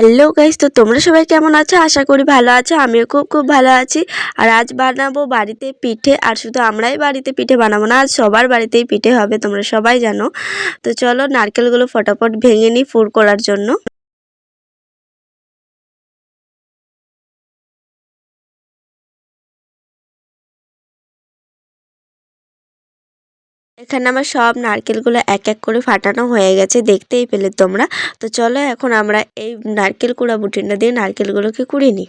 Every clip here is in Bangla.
হ্যালো গাইস তো তোমরা সবাই কেমন আছো? আশা করি ভালো আছো, আমিও খুব খুব ভালো আছি। আর আজ বানাবো বাড়িতে পিঠে, আর শুধু আমরাই বাড়িতে পিঠে বানাবো না, আজ সবার বাড়িতেই পিঠে হবে, তোমরা সবাই জানো। তো চলো নারকেলগুলো ফটাফট ভেঙে নিই ফুর করার জন্য। এখানে আমার সব নারকেলগুলো এক এক করে ফাটানো হয়ে গেছে, দেখতেই পেলে তোমরা। তো চলো এখন আমরা এই নারকেল কুড়া বুটিনটা দিয়ে নারকেলগুলোকে কুড়িয়ে নিই।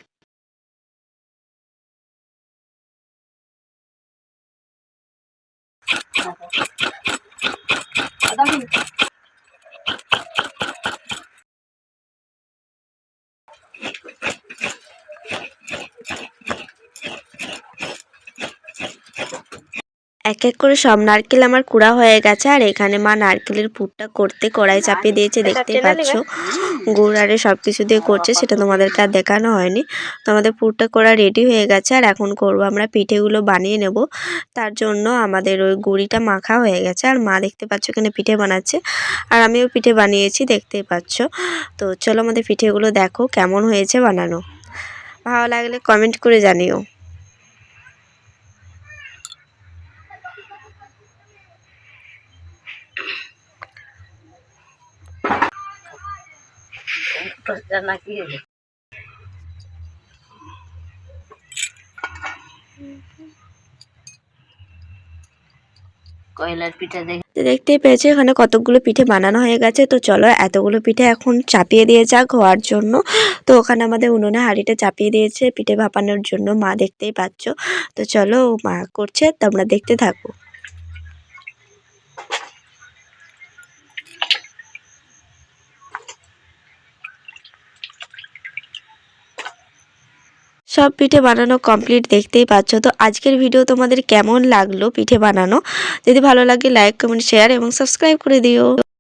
এক এক করে সব নারকেল আমার কুড়া হয়ে গেছে আর এখানে মা নারকেলের পুরটা করতে কড়াই চাপিয়ে দিয়েছে দেখতেই পাচ্ছ। গুড় আরে সব কিছু দিয়ে করছে সেটা তোমাদেরকে আর দেখানো হয়নি। তো আমাদের পুরটা করা রেডি হয়ে গেছে আর এখন করব আমরা পিঠেগুলো বানিয়ে নেব। তার জন্য আমাদের ওই গুড়িটা মাখা হয়ে গেছে আর মা দেখতে পাচ্ছ এখানে পিঠে বানাচ্ছে আর আমিও পিঠে বানিয়েছি দেখতেই পাচ্ছ। তো চলো আমাদের পিঠেগুলো দেখো কেমন হয়েছে বানানো। ভালো লাগলে কমেন্ট করে জানিও। দেখতেই পেয়েছ, এখানে কতগুলো পিঠে বানানো হয়ে গেছে। তো চলো, এতগুলো পিঠে এখন চাপিয়ে দিয়ে যাক হওয়ার জন্য। তো ওখানে আমাদের উনুনে হাঁড়িটা চাপিয়ে দিয়েছে, পিঠে ভাপানোর জন্য মা দেখতেই পাচ্ছ। তো চলো, মা করছে, তোমরা দেখতে থাকো। সব পিঠে বানানো কমপ্লিট দেখতেই পাচ্ছ। তো আজকের ভিডিও তোমাদের কেমন লাগল পিঠে বানানো? যদি ভালো লাগে লাইক কমেন্ট শেয়ার এবং সাবস্ক্রাইব করে দিও।